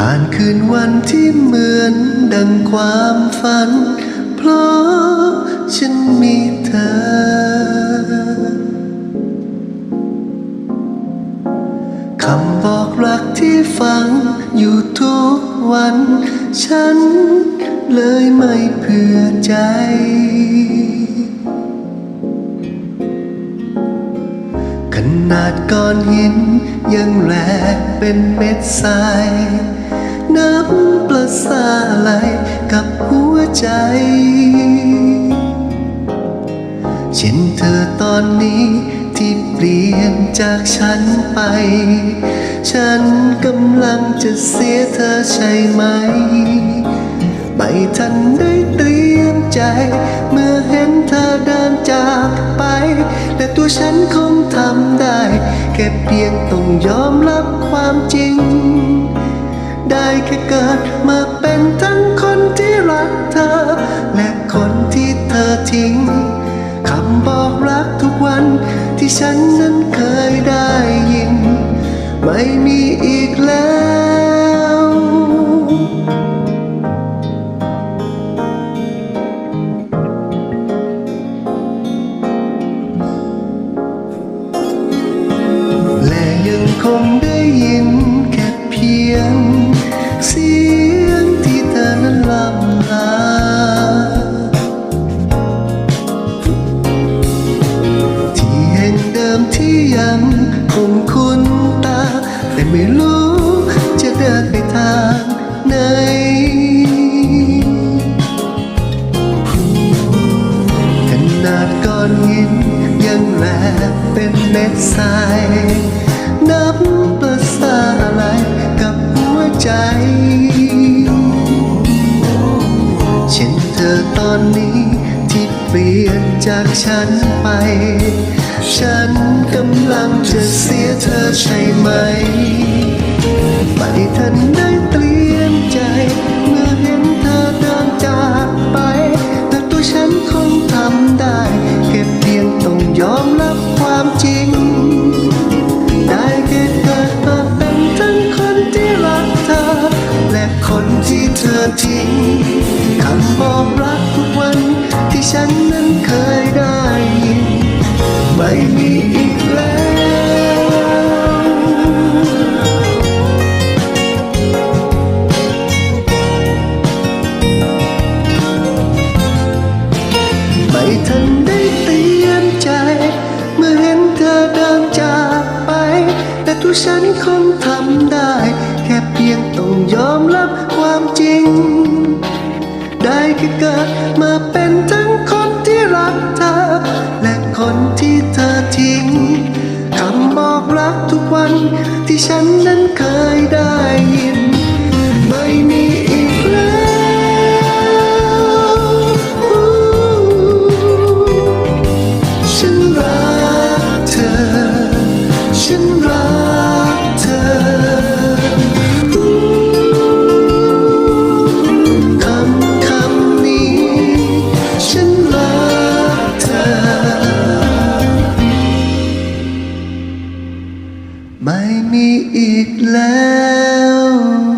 ผ่านคืนวันที่เหมือนดังความฝัน เพราะฉันมีเธอ คำบอกรักที่ฟังอยู่ทุกวัน ฉันเลยไม่เผื่อใจ ขนาดก้อนหินยังแหลกเป็นเม็ดทราย น้ำประสาไหลกับหัวใจเช่นเธอตอนนี้ที่เปลี่ยนจากฉันไป ฉันกำลังจะเสียเธอใช่ไหม ไม่ทันได้เตรียมใจ เมื่อเห็นเธอเดินจากไป ตัวฉันคงทำได้ แค่เพียงต้องยอมรับความจริง ได้แค่เกิดมาเป็นทั้งคนที่รักเธอ และคนที่เธอทิ้งคำบอกรักทุกวันที่ฉันนั้นเคยได้ยิน ไม่มี งคงได้ยินแค่เพียง เสียงที่เธอนั้นลำลา ที่แห่งเดิมที่ยังคงคุ้นตา แต่ไม่รู้จะเดินไปทางไหนขนาดก้อนหินยังแหลกเป็นเม็ดทราย ลี่ยนจากฉันไป ฉันกำลังจะเสียเธอใช่ไหม ไม่ทันได้เตรียมใจ เมื่อเห็นเธอเดินจากไป แต่ตัวฉันคงทำได้แค่เพียงต้องยอมรับความจริง ได้แค่เกิดมาเป็นทั้งคนที่รักเธอ และคนที่เธอทิ้ง ไม่มีอีกแล้วไม่ทันได้เตรียมใจ เมื่อเห็นเธอเดินจากไป แต่ทุกฉันคงทำได้ แค่เพียงต้องยอมรับความจริง ได้แค่เกิดมา รักทุกวันที่ฉันนั้นเคยได้ยิน ไม่มีอีกแล้วฉันรักเธอ ฉันรัก มีอีกแล้ว